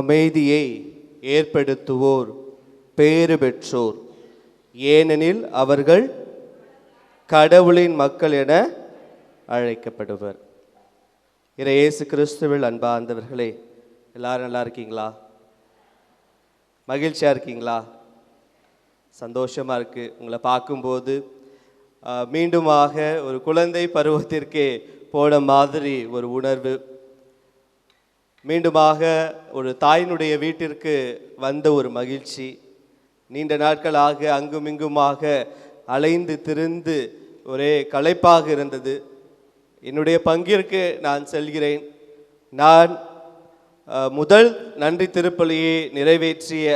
அமைதியை ஏற்படுத்துவோர் பேறு பெற்றோர். ஏனெனில் அவர்கள் கடவுளின் மக்கள் என அழைக்கப்படுவர். இறை இயேசு கிறிஸ்துவில் அன்பார்ந்தவர்களே எல்லாரும் நல்லா இருக்கீங்களா? மகிழ்ச்சியாக இருக்கீங்களா? சந்தோஷமாக இருக்குது உங்களை பார்க்கும்போது மீண்டுமாக ஒரு குழந்தை பருவத்திற்கே போன மாதிரி ஒரு உணர்வு மீண்டுமாக ஒரு தாயினுடைய வீட்டிற்கு வந்த ஒரு மகிழ்ச்சி. நீண்ட நாட்களாக அங்குமிங்குமாக அலைந்து திரிந்து ஒரே களைப்பாக இருந்தது. என்னுடைய பங்கிற்கு நான் செல்கிறேன். நான் முதல் நன்றி திருப்பலியை நிறைவேற்றிய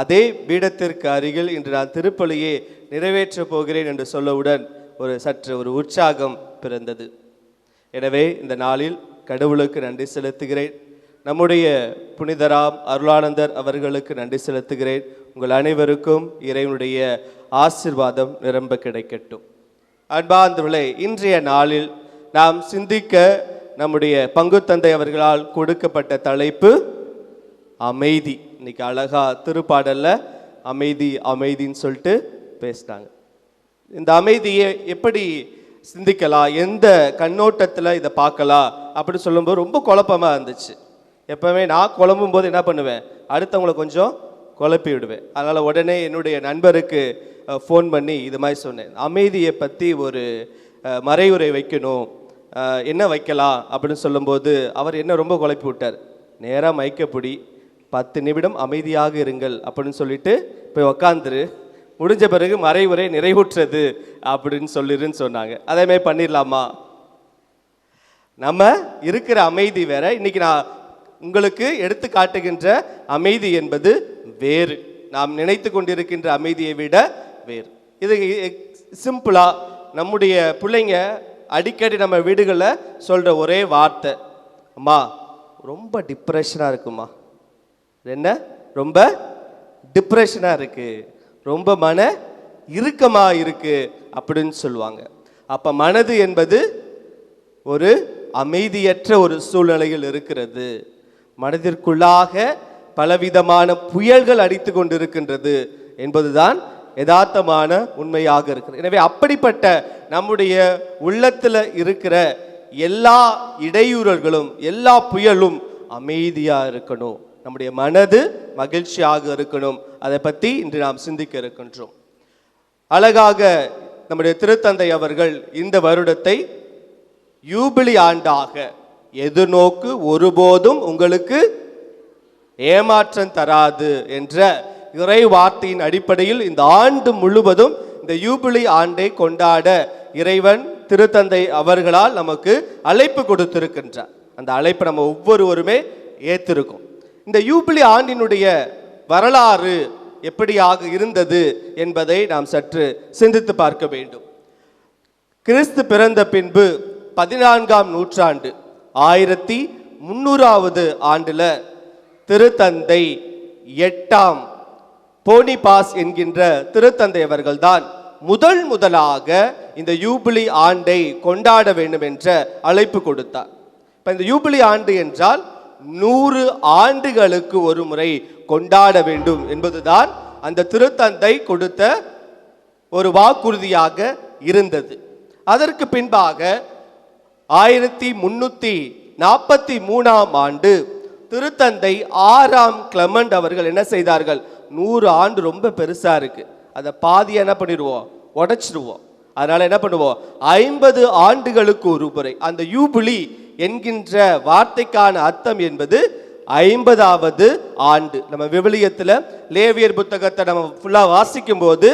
அதே பீடத்திற்கு அருகில் இன்று நான் திருப்பலியை நிறைவேற்றப் போகிறேன் என்று சொல்லவுடன் ஒரு சற்று ஒரு உற்சாகம் பிறந்தது. எனவே இந்த நாளில் கடவுளுக்கு நன்றி செலுத்துகிறேன். நம்முடைய புனிதராம் அருளானந்தர் அவர்களுக்கு நன்றி செலுத்துகிறேன். உங்கள் அனைவருக்கும் இறைவனுடைய ஆசிர்வாதம் நிரம்ப கிடைக்கட்டும். அன்பார்ந்தவர்களே இன்றைய நாளில் நாம் சிந்திக்க நம்முடைய பங்குத்தந்தை அவர்களால் கொடுக்கப்பட்ட தலைப்பு அமைதி. இன்னைக்கு அழகா திருப்பாடல்ல அமைதி அமைதின்னு சொல்லிட்டு பேசினாங்க. இந்த அமைதியை எப்படி சிந்திக்கலாம் எந்த கண்ணோட்டத்தில் இதை பார்க்கலாம் அப்படின்னு சொல்லும்போது ரொம்ப குழப்பமாக இருந்துச்சு. எப்பவுமே நான் குழம்பும் போது என்ன பண்ணுவேன்? அடுத்தவங்களை கொஞ்சம் குழப்பி விடுவேன். அதனால் உடனே என்னுடைய நண்பருக்கு ஃபோன் பண்ணி இது மாதிரி சொன்னேன். அமைதியை பற்றி ஒரு அஹ், மறைவுரை வைக்கணும். என்ன வைக்கலாம்? அப்படின்னு சொல்லும்போது அவர் என்ன ரொம்ப குழப்பி விட்டார். நேராக மைக்கப்பிடி பத்து நிமிடம் அமைதியாக இருங்கள். அப்படின்னு சொல்லிட்டு போய் உக்காந்துரு. முடிஞ்ச பிறகு மறைவுரை நிறைவுற்றது அப்படின்னு சொல்லிருன்னு சொன்னாங்க. அதேமாதிரி பண்ணிடலாமா? நம்ம இருக்கிற அமைதி வேற. இன்னைக்கு நான் உங்களுக்கு எடுத்து காட்டுகின்ற அமைதி என்பது வேறு. நாம் நினைத்து கொண்டிருக்கின்ற அமைதியை விட வேறு. இது சிம்பிளாக நம்முடைய பிள்ளைங்க அடிக்கடி நம்ம வீடுகளில் சொல்கிற ஒரே வார்த்தை. அம்மா ரொம்ப டிப்ரெஷனாக இருக்குமா என்ன? ரொம்ப டிப்ரெஷனாக இருக்குது ரொம்ப மன இறுக்கமாக இருக்குது அப்படின்னு சொல்லுவாங்க. அப்போ மனது என்பது ஒரு அமைதியற்ற ஒரு சூழ்நிலையில் இருக்கிறது. மனதிற்குள்ளாக பலவிதமான புயல்கள் அடித்து கொண்டிருக்கின்றது என்பதுதான் யதார்த்தமான உண்மையாக இருக்கிறது. எனவே அப்படிப்பட்ட நம்முடைய உள்ளத்தில் இருக்கிற எல்லா இடையூறல்களும் எல்லா புயலும் அமைதியாக இருக்கணும். நம்முடைய மனது மகிழ்ச்சியாக இருக்கணும். அதை பற்றி இன்று நாம் சிந்திக்க இருக்கின்றோம். அழகாக நம்முடைய திருத்தந்தை அவர்கள் இந்த வருடத்தை யூபிலி ஆண்டாக எதிர்நோக்கு ஒருபோதும் உங்களுக்கு ஏமாற்றம் தராது என்ற இறை வார்த்தையின் அடிப்படையில் இந்த ஆண்டு முழுவதும் இந்த யூபிளி ஆண்டை கொண்டாட இறைவன் திருத்தந்தை அவர்களால் நமக்கு அழைப்பு கொடுத்திருக்கின்றார். அந்த அழைப்பை நம்ம ஒவ்வொருவருமே ஏற்றிருக்கோம் இந்த யூபிலி ஆண்டினுடைய வரலாறு எப்படியாக இருந்தது என்பதை நாம் சற்று சிந்தித்து பார்க்க வேண்டும். கிறிஸ்து பிறந்த பின்பு பதினான்காம் நூற்றாண்டு ஆயிரத்தி முன்னூறாவது ஆண்டில் திருத்தந்தை எட்டாம் போனிபாஸ் என்கின்ற திருத்தந்தை அவர்கள்தான் முதல் முதலாக இந்த யூபிலி ஆண்டை கொண்டாட வேண்டும் என்ற அழைப்பு கொடுத்தார். இப்போ இந்த யூபிலி ஆண்டு என்றால் நூறு ஆண்டுகளுக்கு ஒரு முறை கொண்டாட வேண்டும் என்பதுதான் அந்த திருத்தந்தை கொடுத்த ஒரு வாக்குறுதியாக இருந்தது. அதற்கு பின்பாக ஆயிரத்தி முன்னூத்தி நாற்பத்தி மூணாம் ஆண்டு திருத்தந்தை ஆறாம் கிளமண்ட் அவர்கள் என்ன செய்தார்கள்? நூறு ஆண்டு ரொம்ப பெருசா இருக்கு. அதை பாதி என்ன பண்ணிடுவோம்? உடைச்சிடுவோம். அதனால என்ன பண்ணுவோம்? ஐம்பது ஆண்டுகளுக்கு ஒரு முறை அந்த யூபிளி என்கின்ற வார்த்தைக்கான அர்த்தம் என்பது ஐம்பதாவது ஆண்டு. நம்ம விவிலியத்தில் லேவியர் புத்தகத்தை நம்ம ஃபுல்லாக வாசிக்கும் போது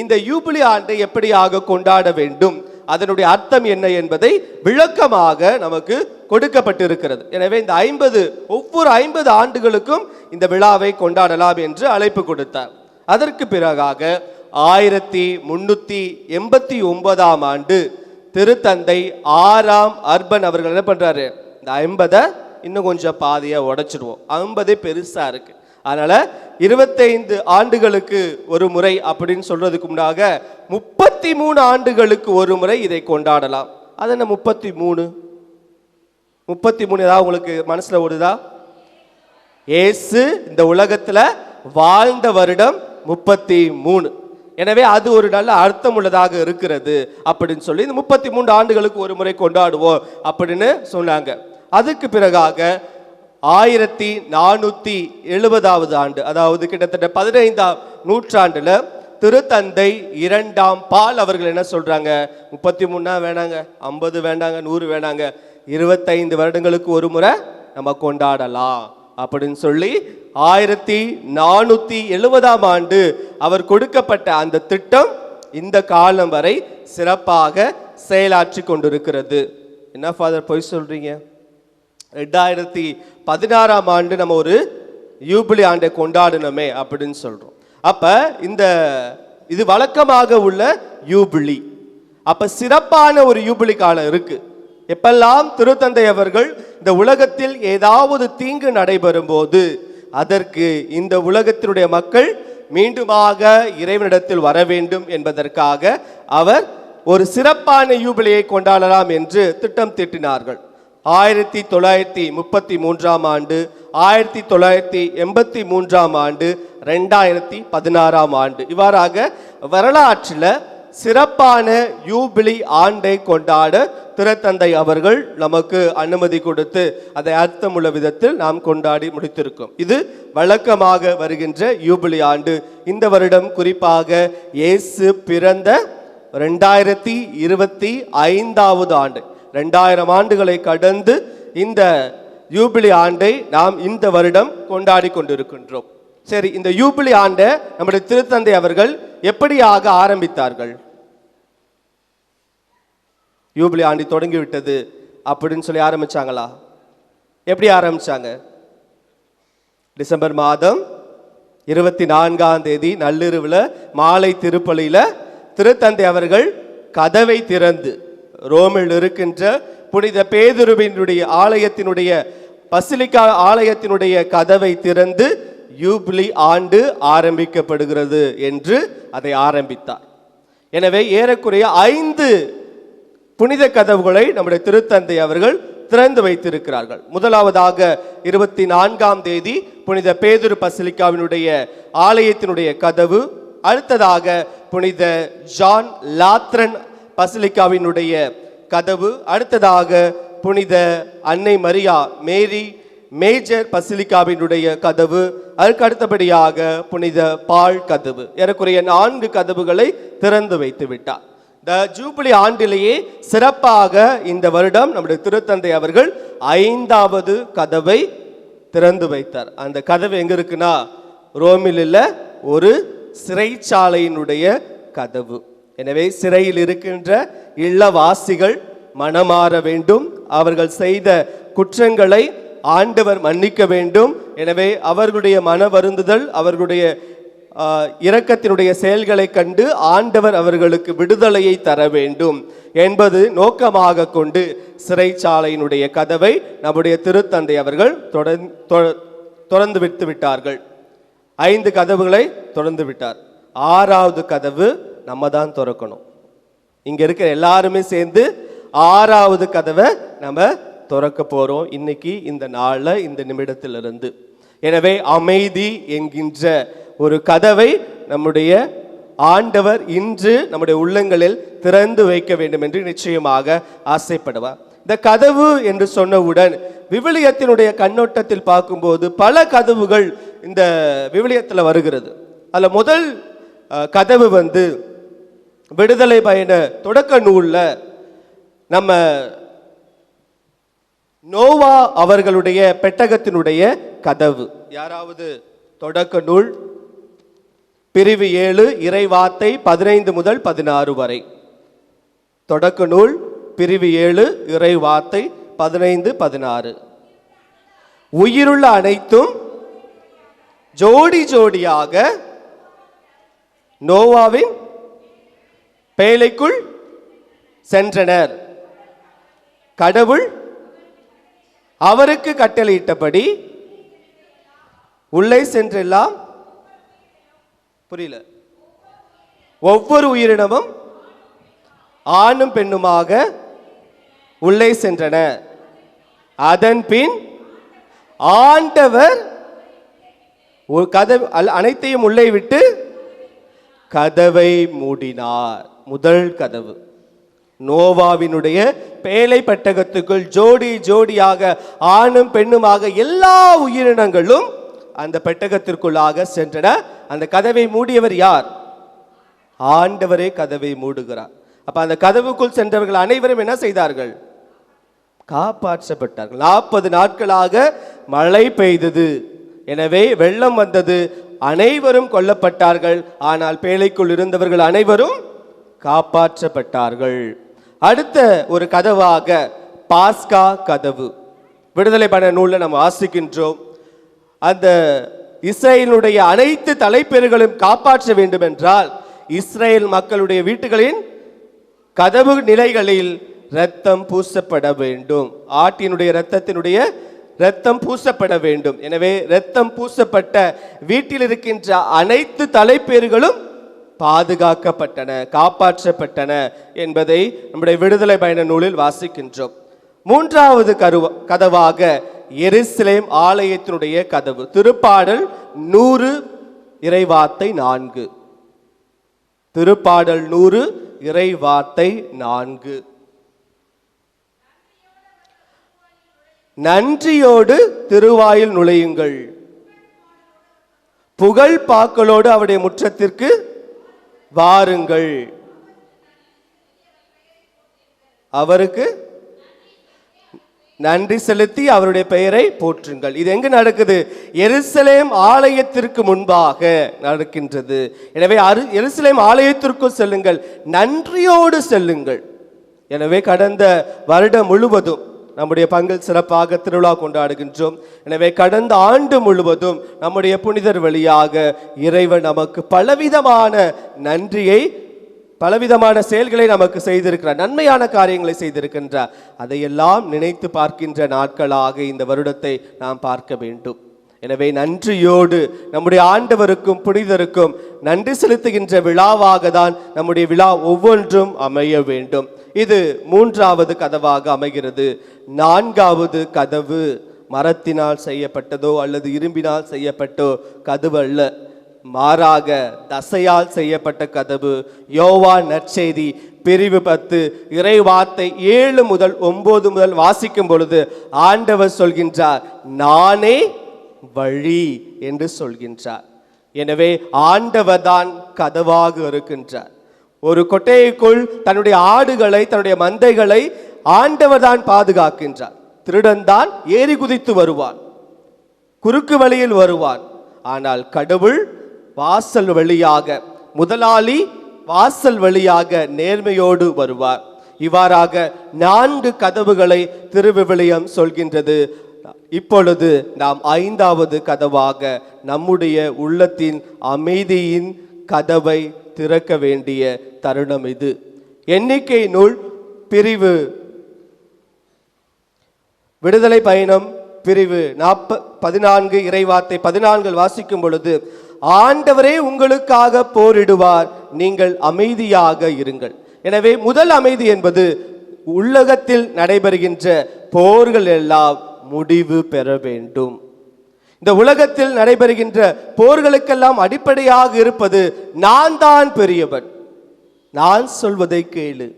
இந்த யூபிளி ஆண்டை எப்படியாக கொண்டாட வேண்டும்? அதனுடைய அர்த்தம் என்ன என்பதை விளக்கமாக நமக்கு கொடுக்கப்பட்டிருக்கிறது. எனவே இந்த ஐம்பது ஒவ்வொரு ஐம்பது ஆண்டுகளுக்கும் இந்த விழாவை கொண்டாடலாம் என்று அழைப்பு கொடுத்தார். அதற்கு பிறகாக ஆயிரத்தி முன்னூத்தி எண்பத்தி ஒன்பதாம் ஆண்டு திருத்தந்தை ஆறாம் அர்பன் அவர்கள் என்ன பண்றாரு? இந்த ஐம்பதை இன்னும் கொஞ்சம் பாதியா உடைச்சிடுவோம். ஐம்பதே பெருசா இருக்கு. அதனால் இருபத்தைந்து ஆண்டுகளுக்கு ஒரு முறை அப்படின்னு சொல்றதுக்கு முன்னாக முப்பத்தி மூணு ஆண்டுகளுக்கு ஒரு முறை இதை கொண்டாடலாம். அது என்ன முப்பத்தி மூணு முப்பத்தி மூணு ஏதாவது உங்களுக்கு மனசில் ஓடுதா? இயேசு இந்த உலகத்தில் வாழ்ந்த வருடம் முப்பத்தி மூணு எனவே அது ஒரு நல்ல அர்த்தம் உள்ளதாக இருக்கிறது அப்படின்னு சொல்லி இந்த முப்பத்தி மூன்று ஆண்டுகளுக்கு ஒரு முறை கொண்டாடுவோம் அப்படின்னு சொன்னாங்க. அதுக்கு பிறகாக ஆயிரத்தி நானூத்தி எழுபதாவது ஆண்டு அதாவது கிட்டத்தட்ட பதினைந்தாம் நூற்றாண்டுல திருத்தந்தை இரண்டாம் பால் அவர்கள் என்ன சொல்றாங்க? முப்பத்தி மூணா வேணாங்க ஐம்பது வேண்டாங்க நூறு வேணாங்க இருபத்தைந்து வருடங்களுக்கு ஒரு முறை நம்ம கொண்டாடலாம் அப்படின்னு சொல்லி ஆயிரத்தி நானூத்தி எழுபதாம் ஆண்டு அவர் கொடுக்கப்பட்ட அந்த திட்டம் இந்த காலம் வரை சிறப்பாக செயலாற்றி கொண்டிருக்கிறது. என்ன ஃபாதர் பொய் சொல்றீங்க? ரெண்டாயிரத்தி பதினாறாம் ஆண்டு நம்ம ஒரு யூபிலி ஆண்டை கொண்டாடினோமே அப்படின்னு சொல்கிறோம் அப்போ இந்த இது வழக்கமாக உள்ள யூபிலி. அப்போ சிறப்பான ஒரு யூபிலி காலம் இருக்குது எப்பெல்லாம் திருத்தந்தை அவர்கள் இந்த உலகத்தில் ஏதாவது தீங்கு நடைபெறும் போது அதற்கு இந்த உலகத்தினுடைய மக்கள் மீண்டுமாக இறைவனிடத்தில் வர வேண்டும் என்பதற்காக அவர் ஒரு சிறப்பான யூபிலியை கொண்டாடலாம் என்று திட்டம் தீட்டினார்கள். ஆயிரத்தி தொள்ளாயிரத்தி முப்பத்தி மூன்றாம் ஆண்டு ஆயிரத்தி தொள்ளாயிரத்தி எண்பத்தி மூன்றாம் ஆண்டு ரெண்டாயிரத்தி பதினாறாம் ஆண்டு. இவ்வாறாக வரலாற்றில் சிறப்பான யூபிலி ஆண்டை கொண்டாட திருத்தந்தை அவர்கள் நமக்கு அனுமதி கொடுத்து அதை அர்த்தமுள்ள விதத்தில் நாம் கொண்டாடி முடித்திருக்கோம். இது வழக்கமாக வருகின்ற யூபிலி ஆண்டு. இந்த வருடம் குறிப்பாக இயேசு பிறந்த ரெண்டாயிரத்தி இருபத்தி ஐந்தாவது ஆண்டு. ரெண்டாயிரம் ஆண்டுகளை கடந்து இந்த யூபிலி ஆண்டை நாம் இந்த வருடம் கொண்டாடி கொண்டிருக்கின்றோம். சரி இந்த யூபிலி ஆண்டை நம்முடைய திருத்தந்தை அவர்கள் எப்படியாக ஆரம்பித்தார்கள்? யூபிலி ஆண்டு தொடங்கிவிட்டது அப்படின்னு சொல்லி ஆரம்பிச்சாங்களா? எப்படி ஆரம்பிச்சாங்க? டிசம்பர் மாதம் இருபத்தி நான்காம் தேதி நள்ளிரவில் மாலை திருப்பலியில் திருத்தந்தை அவர்கள் கதவை திறந்து ரோமில் இருக்கின்ற புனித பேதுருவினுடைய ஆலயத்தினுடைய பசிலிக்கா ஆலயத்தினுடைய கதவை திறந்து யூப்ளி ஆண்டு ஆரம்பிக்கப்படுகிறது என்று அதை ஆரம்பித்தார். எனவே ஏறக்குறைய ஐந்து புனித கதவுகளை நம்முடைய திருத்தந்தை அவர்கள் திறந்து வைத்திருக்கிறார்கள். முதலாவதாக இருபத்தி நான்காம் தேதி புனித பேதுரு பசிலிக்காவினுடைய ஆலயத்தினுடைய கதவு அடுத்ததாக புனித ஜான் லாத்ரன் பசிலிக்காவினுடைய கதவு. அடுத்ததாக புனித அன்னை மரியா மேரி மேஜர் பசிலிக்காவினுடைய கதவு. அதற்கு அடுத்தபடியாக புனித பால் கதவு. ஏறக்குறைய நான்கு கதவுகளை திறந்து வைத்து விட்டார். த ஜூபிலி ஆண்டிலேயே சிறப்பாக இந்த வருடம் நம்முடைய திருத்தந்தை அவர்கள் ஐந்தாவது கதவை திறந்து வைத்தார். அந்த கதவு எங்க இருக்குன்னா ரோமில் ஒரு சிறைச்சாலையினுடைய கதவு. எனவே சிறையில் இருக்கின்ற இல்லவாசிகள் மனமாற வேண்டும். அவர்கள் செய்த குற்றங்களை ஆண்டவர் மன்னிக்க வேண்டும். எனவே அவர்களுடைய மன வருந்துதல் அவர்களுடைய இரக்கத்தினுடைய செயல்களை கண்டு ஆண்டவர் அவர்களுக்கு விடுதலையை தர வேண்டும் என்பது நோக்கமாக கொண்டு சிறைச்சாலையினுடைய கதவை நம்முடைய திருத்தந்தை அவர்கள் தொடர்ந்து விட்டு விட்டார்கள். ஐந்து கதவுகளை தொடர்ந்து விட்டார். ஆறாவது கதவு நம்ம தான் திறக்கணும். இங்கே இருக்கிற எல்லாருமே சேர்ந்து ஆறாவது கதவை நம்ம திறக்க போகிறோம் இன்னைக்கு இந்த நாளில் இந்த நிமிடத்திலிருந்து. எனவே அமைதி என்கின்ற ஒரு கதவை நம்முடைய ஆண்டவர் இன்று நம்முடைய உள்ளங்களில் திறந்து வைக்க வேண்டும் என்று நிச்சயமாக ஆசைப்படுவார். இந்த கதவு என்று சொன்னவுடன் விவிலியத்தினுடைய கண்ணோட்டத்தில் பார்க்கும்போது பல கதவுகள் இந்த விவிலியத்தில் வருகிறது. அதில் முதல் கதவு வந்து விடுதலை பயண தொடக்க நூலில் நம்ம நோவா அவர்களுடைய பெட்டகத்தினுடைய கதவு. யாராவது தொடக்க நூல்? பிரிவு ஏழு இறைவார்த்தை பதினைந்து முதல் பதினாறு வரை. தொடக்க நூல் பிரிவு ஏழு இறைவார்த்தை பதினைந்து பதினாறு. உயிருள்ள அனைத்தும் ஜோடி ஜோடியாக நோவாவின் பேழைக்குள் சென்றனர். கடவுள் அவருக்கு கட்டளையிட்டபடி உள்ளே சென்றெல்லாம் புரியல. ஒவ்வொரு உயிரினமும் ஆணும் பெண்ணுமாக உள்ளே சென்றன. அதன் பின் ஆண்டவர் கதவு அல்- அனைத்தையும் உள்ளே விட்டு கதவை மூடினார். முதல் கதவு. நோவாவினுடைய பேழை பெட்டகத்துக்குள் ஜோடி ஜோடியாக ஆணும் பெண்ணுமாக எல்லா உயிரினங்களும் அந்த பெட்டகத்திற்குள்ளாக சென்றன. அந்த கதவை மூடியவர் யார்? ஆண்டவரே கதவை மூடுகிறார். அப்ப அந்த கதவுக்குள் சென்றவர்கள் அனைவரும் என்ன செய்தார்கள்? காப்பாற்றப்பட்டார்கள். நாற்பது நாட்களாக மழை பெய்தது. எனவே வெள்ளம் வந்தது. அனைவரும் கொல்லப்பட்டார்கள். ஆனால் பேழைக்குள் இருந்தவர்கள் அனைவரும் காப்பாற்றப்பட்டார்கள். அடுத்த ஒரு கதவாக பாஸ்கா கதவு. விடுதலை பண்ண நூலில் நம்ம வாசிக்கின்றோம். அந்த இஸ்ரேலினுடைய அனைத்து தலைப்பேர்களும் காப்பாற்ற வேண்டும் என்றால் இஸ்ரேல் மக்களுடைய வீட்டுகளின் கதவு நிலைகளில் இரத்தம் பூசப்பட வேண்டும். ஆட்டினுடைய இரத்தத்தினுடைய இரத்தம் பூசப்பட வேண்டும். எனவே இரத்தம் பூசப்பட்ட வீட்டில் இருக்கின்ற அனைத்து தலைப்பேர்களும் பாதுகாக்கப்பட்டன காப்பாற்றப்பட்டன என்பதை நம்முடைய விடுதலை பயண நூலில் வாசிக்கின்றோம். மூன்றாவது கருவ கதவாக எருசலேம் ஆலயத்தினுடைய கதவு. திருப்பாடல் நூறு இறைவார்த்தை நான்கு. திருப்பாடல் நூறு இறைவார்த்தை நான்கு. நன்றியோடு திருவாயில் நுழையுங்கள். புகழ் பாக்களோடு அவருடைய முற்றத்திற்கு வாருங்கள். அவருக்கு நன்றி செலுத்தி அவருடைய பெயரை போற்றுங்கள். இது எங்கு நடக்குது? எருசலேம் ஆலயத்திற்கு முன்பாக நடக்கின்றது. எனவே அரு எருசலேம் ஆலயத்திற்குள் செல்லுங்கள். நன்றியோடு செல்லுங்கள். எனவே கடந்த வருடம் முழுவதும் நம்முடைய பங்கில் சிறப்பாக திருவிழா கொண்டாடுகின்றோம். எனவே கடந்த ஆண்டு முழுவதும் நம்முடைய புனிதர் வழியாக இறைவன் நமக்கு பலவிதமான நன்றியை பலவிதமான செயல்களை நமக்கு செய்திருக்கிறார். நன்மையான காரியங்களை செய்திருக்கின்றார். அதையெல்லாம் நினைத்து பார்க்கின்ற நாட்களாக இந்த வருடத்தை நாம் பார்க்க வேண்டும். எனவே நன்றியோடு நம்முடைய ஆண்டவருக்கும் புனிதருக்கும் நன்றி செலுத்துகின்ற விழாவாக தான் நம்முடைய விழா ஒவ்வொன்றும் அமைய வேண்டும். இது மூன்றாவது கதவாக அமைகிறது. நான்காவது கதவு மரத்தினால் செய்யப்பட்டதோ அல்லது இரும்பினால் செய்யப்பட்டோ கதவு அல்ல மாறாக தசையால் செய்யப்பட்ட கதவு. யோவா நற்செய்தி பிரிவு பத்து இறைவார்த்தை ஏழு முதல் ஒன்பது முதல் வாசிக்கும் பொழுது ஆண்டவர் சொல்கின்றார் நானே வழி என்று சொல்கின்றார். எனவே ஆண்டவர்தான் கதவாக இருக்கின்றார். ஒரு கொட்டைக்குள் தன்னுடைய ஆடுகளை தன்னுடைய மந்தைகளை ஆண்டவர் தான் பாதுகாக்கின்றார். திருடன் தான் ஏறி குதித்து வருவான். குறுக்கு வழியில் வருவான். ஆனால் கடவுள் வாசல் வழியாக முதலாளி வாசல் வழியாக நேர்மையோடு வருவார். இவ்வாறாக நான்கு கதவுகளை திருவிவிலியம் சொல்கின்றது. இப்பொழுது நாம் ஐந்தாவது கதவாக நம்முடைய உள்ளத்தின் அமைதியின் கதவை திறக்க வேண்டிய தருணம் இது. எண்ணிக்கை நூல் பிரிவு. விடுதலை பயணம் பிரிவு. நாற்ப பதினான்கு இறைவார்த்தை பதினான்கில் வாசிக்கும் பொழுது ஆண்டவரே உங்களுக்காக போரிடுவார் நீங்கள் அமைதியாக இருங்கள். எனவே முதல் அமைதி என்பது உலகத்தில் நடைபெறுகின்ற போர்கள் எல்லாம் முடிவு பெற வேண்டும். இந்த உலகத்தில் நடைபெறுகின்ற போர்களுக்கெல்லாம் அடிப்படையாக இருப்பது நான் தான் பெரியவன். நான் சொல்வதை கேளு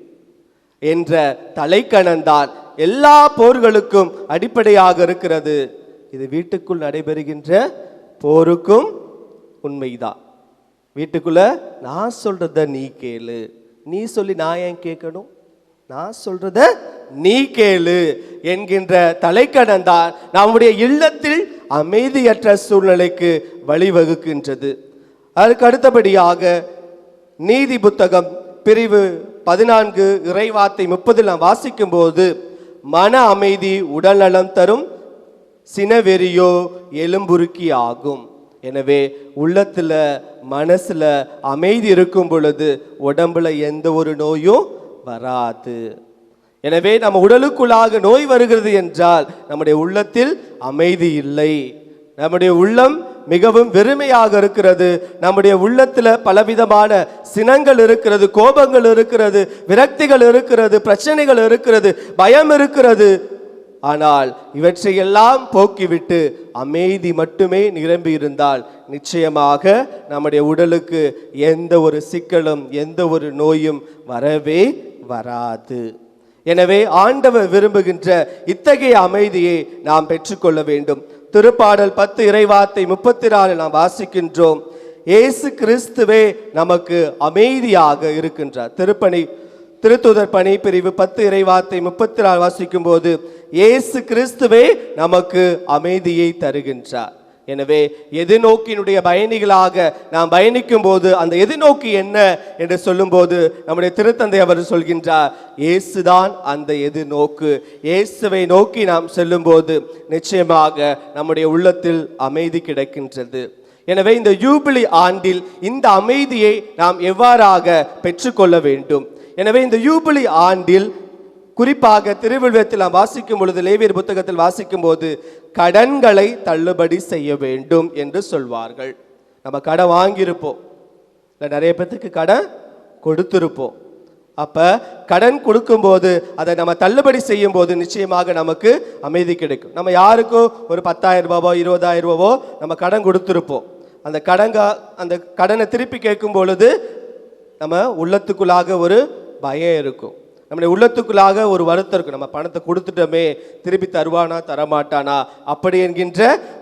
என்ற தலைக்கணந்தான் எல்லா போர்களுக்கும் அடிப்படையாக இருக்கிறது. இது வீட்டுக்குள் நடைபெறுகின்ற போருக்கும் உண்மைதான். வீட்டுக்குள்ள நான் சொல்றத நீ கேளு. நீ சொல்லி நான் ஏன் கேட்கணும்? நான் சொல்றத நீ கேளு என்கின்ற தலைக்கணம் தான் நம்முடைய இல்லத்தில் அமைதியற்ற சூழ்நிலைக்கு வழிவகுக்கின்றது. அதற்கு அடுத்தபடியாக நீதி புத்தகம் பிரிவு பதினான்கு இறைவார்த்தை முப்பதில் நாம் வாசிக்கும்போது மன அமைதி உடல்நலம் தரும் சினவெறியோ எலும்புருக்கி ஆகும். எனவே உள்ளத்தில் மனசில் அமைதி இருக்கும் பொழுது உடம்புல எந்த ஒரு நோயும் வராது. எனவே நம்ம உடலுக்குள்ளாக நோய் வருகிறது என்றால் நம்முடைய உள்ளத்தில் அமைதி இல்லை. நம்முடைய உள்ளம் மிகவும் வெறுமையாக இருக்கிறது. நம்முடைய உள்ளத்தில் பலவிதமான சினங்கள் இருக்கிறது கோபங்கள் இருக்கிறது விரக்திகள் இருக்கிறது பிரச்சனைகள் இருக்கிறது பயம் இருக்கிறது. ஆனால் இவற்றையெல்லாம் போக்கிவிட்டு அமைதி மட்டுமே நிரம்பி இருந்தால் நிச்சயமாக நம்முடைய உடலுக்கு எந்த ஒரு சிக்கலும் எந்த ஒரு நோயும் வரவே வராது. எனவே ஆண்டவர் விரும்புகின்ற இத்தகைய அமைதியை நாம் பெற்றுக்கொள்ள வேண்டும். திருப்பாடல் பத்து இறைவார்த்தை முப்பத்தி நாலு நாம் வாசிக்கின்றோம். இயேசு கிறிஸ்துவே நமக்கு அமைதியாக இருக்கின்றார். திருப்பணி திருத்துதர் பணி பிரிவு பத்து இறைவார்த்தை முப்பத்தி நாலு வாசிக்கும் போது இயேசு கிறிஸ்துவே நமக்கு அமைதியை தருகின்றார். எனவே எதிர்நோக்கினுடைய பயணிகளாக நாம் பயணிக்கும் போது அந்த எதிர்நோக்கி என்ன என்று சொல்லும்போது நம்முடைய திருத்தந்தை அவர் சொல்கின்றார் இயேசுதான் அந்த எதிர்நோக்கு. இயேசுவை நோக்கி நாம் செல்லும்போது நிச்சயமாக நம்முடைய உள்ளத்தில் அமைதி கிடைக்கின்றது. எனவே இந்த யூபிலி ஆண்டில் இந்த அமைதியை நாம் எவ்வாறாக பெற்றுக்கொள்ள வேண்டும்? எனவே இந்த யூபிலி ஆண்டில் குறிப்பாக திருவிழத்தில் நாம் வாசிக்கும் பொழுது லேவியர் புத்தகத்தில் வாசிக்கும் போது கடன்களை தள்ளுபடி செய்ய வேண்டும் என்று சொல்வார்கள். நம்ம கடன் வாங்கியிருப்போம். இல்லை நிறைய பேர்த்துக்கு கடன் கொடுத்துருப்போம். அப்போ கடன் கொடுக்கும்போது அதை நம்ம தள்ளுபடி செய்யும் போது நிச்சயமாக நமக்கு அமைதி கிடைக்கும். நம்ம யாருக்கும் ஒரு பத்தாயிரம் ரூபாவோ இருபதாயிரம் ரூபாவோ நம்ம கடன் கொடுத்துருப்போம். அந்த கடங்க அந்த கடனை திருப்பி கேட்கும் பொழுது நம்ம உள்ளத்துக்குள்ளாக ஒரு பயம் இருக்கும். நம்முடைய உள்ளத்துக்குள்ளாக ஒரு வருத்தம் இருக்கும் நம்ம பணத்தை கொடுத்துட்டோமே திருப்பி தருவானா தரமாட்டானா? அப்படி என்கின்ற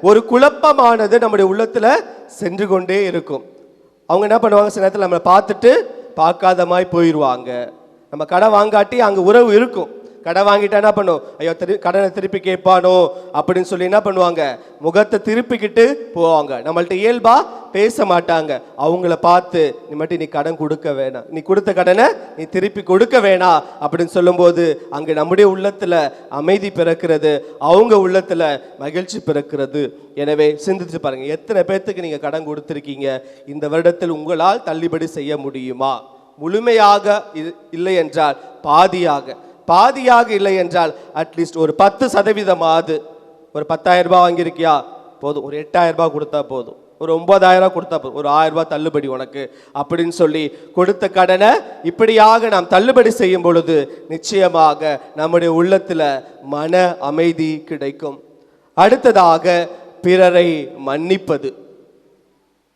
ஒரு குழப்பமானது நம்முடைய உள்ளத்தில் சென்று கொண்டே இருக்கும். அவங்க என்ன பண்ணுவாங்க? சில நேரத்தில் நம்மளை பார்த்துட்டு பார்க்காத மாதிரி போயிடுவாங்க நம்ம கடை வாங்காட்டி அங்கே உறவு இருக்கும். கடை வாங்கிட்டா என்ன பண்ணும்? ஐயோ திரு கடனை திருப்பி கேட்பானோ? அப்படின்னு சொல்லி என்ன பண்ணுவாங்க? முகத்தை திருப்பிக்கிட்டு போவாங்க. நம்மள்ட்ட இயல்பா பேச மாட்டாங்க. அவங்கள பார்த்து நீ மட்டும் நீ கடன் கொடுக்க வேணாம். நீ கொடுத்த கடனை நீ திருப்பி கொடுக்க வேணாம். அப்படின்னு சொல்லும்போது அங்கே நம்முடைய உள்ளத்தில் அமைதி பிறக்கிறது அவங்க உள்ளத்தில் மகிழ்ச்சி பிறக்கிறது. எனவே சிந்திச்சு பாருங்க எத்தனை பேர்த்துக்கு நீங்கள் கடன் கொடுத்துருக்கீங்க? இந்த வருடத்தில் உங்களால் தள்ளுபடி செய்ய முடியுமா? முழுமையாக இ- இல்லை என்றால் பாதியாக. பாதியாக இல்லை என்றால் அட்லீஸ்ட் ஒரு பத்து சதவீதம் ஆகுது. ஒரு பத்தாயிரம் ரூபாய் வாங்கியிருக்கியா? போதும். ஒரு எட்டாயிரம் ரூபாய் கொடுத்தா போதும். ஒரு ஒன்பதாயிரம் கொடுத்தா போதும். ஒரு ஆயிரம் ரூபாய் தள்ளுபடி உனக்கு அப்படின்னு சொல்லி கொடுத்த கடனை இப்படியாக நாம் தள்ளுபடி செய்யும் பொழுது நிச்சயமாக நம்முடைய உள்ளத்தில் மன அமைதி கிடைக்கும். அடுத்ததாக பிறரை மன்னிப்பது.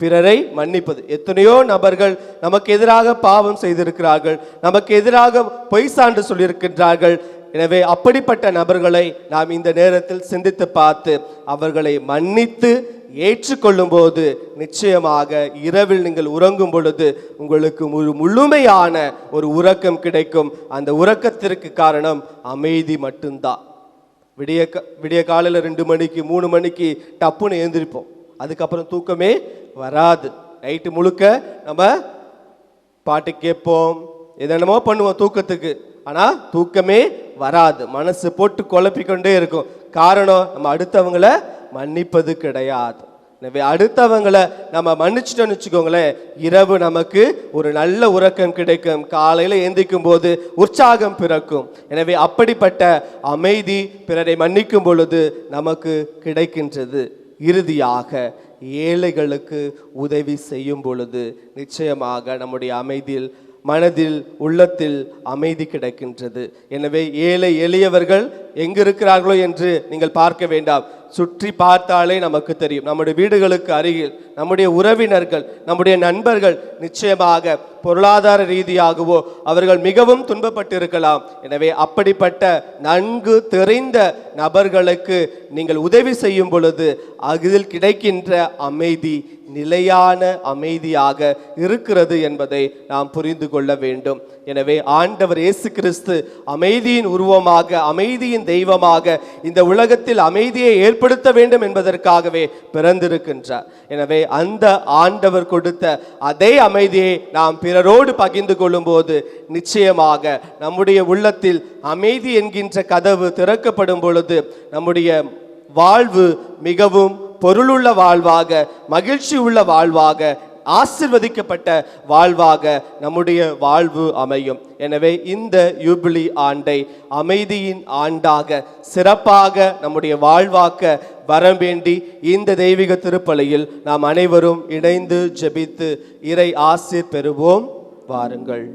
பிறரை மன்னிப்பது. எத்தனையோ நபர்கள் நமக்கு எதிராக பாவம் செய்திருக்கிறார்கள் நமக்கு எதிராக பொய் சான்று சொல்லியிருக்கின்றார்கள். எனவே அப்படிப்பட்ட நபர்களை நாம் இந்த நேரத்தில் சிந்தித்து பார்த்து அவர்களை மன்னித்து ஏற்றுக்கொள்ளும் போது நிச்சயமாக இரவில் நீங்கள் உறங்கும் பொழுது உங்களுக்கு முழு முழுமையான ஒரு உறக்கம் கிடைக்கும். அந்த உறக்கத்திற்கு காரணம் அமைதி மட்டும்தான். விடிய கா- விடிய காலையில் ரெண்டு மணிக்கு மூணு மணிக்கு டப்புன்னு எழுந்திருப்போம். அதுக்கப்புறம் தூக்கமே வராது. நைட்டு முழுக்க நம்ம பாட்டு கேட்போம். எதென்னமோ பண்ணுவோம் தூக்கத்துக்கு. ஆனால் தூக்கமே வராது. மனசு போட்டு குழப்பிக்கொண்டே இருக்கும். காரணம் நம்ம அடுத்தவங்கள மன்னிப்பது கிடையாது. எனவே அடுத்தவங்களை நம்ம மன்னிச்சிட்டோம்னு வச்சுக்கோங்களேன் இரவு நமக்கு ஒரு நல்ல உறக்கம் கிடைக்கும். காலையில் எந்திக்கும் போது உற்சாகம் பிறக்கும். எனவே அப்படிப்பட்ட அமைதி பிறரை மன்னிக்கும் பொழுது நமக்கு கிடைக்கின்றது. இறுதியாக ஏழைகளுக்கு உதவி செய்யும் பொழுது நிச்சயமாக நம்முடைய அமைதியில் மனதில் உள்ளத்தில் அமைதி கிடைக்கின்றது. எனவே ஏழை எளியவர்கள் எங்கு இருக்கிறார்களோ என்று நீங்கள் பார்க்க வேண்டாம். சுற்றி பார்த்தாலே நமக்கு தெரியும். நம்முடைய வீடுகளுக்கு அருகில் நம்முடைய உறவினர்கள் நம்முடைய நண்பர்கள் நிச்சயமாக பொருளாதார ரீதியாகவோ அவர்கள் மிகவும் துன்பப்பட்டிருக்கலாம். எனவே அப்படிப்பட்ட நன்கு தெரிந்த நபர்களுக்கு நீங்கள் உதவி செய்யும் பொழுது அதில் கிடைக்கின்ற அமைதி நிலையான அமைதியாக இருக்கிறது என்பதை நாம் புரிந்து கொள்ள வேண்டும். எனவே ஆண்டவர் இயேசு கிறிஸ்து அமைதியின் உருவமாக அமைதியின் தெய்வமாக இந்த உலகத்தில் அமைதியை ஏற்படுத்த வேண்டும் என்பதற்காகவே பிறந்திருக்கின்றார். எனவே அந்த ஆண்டவர் கொடுத்த அதே அமைதியை நாம் பிறரோடு பகிர்ந்து கொள்ளும்போது நிச்சயமாக நம்முடைய உள்ளத்தில் அமைதி என்கின்ற கதவு திறக்கப்படும் பொழுது நம்முடைய வாழ்வு மிகவும் பொருளுள்ள வாழ்வாக மகிழ்ச்சி உள்ள வாழ்வாக ஆசிர்வதிக்கப்பட்ட வாழ்வாக நம்முடைய வாழ்வு அமையும். எனவே இந்த யூபிலி ஆண்டை அமைதியின் ஆண்டாக சிறப்பாக நம்முடைய வாழ்வாக்க வர வேண்டி இந்த தெய்வீக திருப்பலியில் நாம் அனைவரும் இணைந்து ஜெபித்து இறை ஆசிர் பெறுவோம். வாருங்கள்.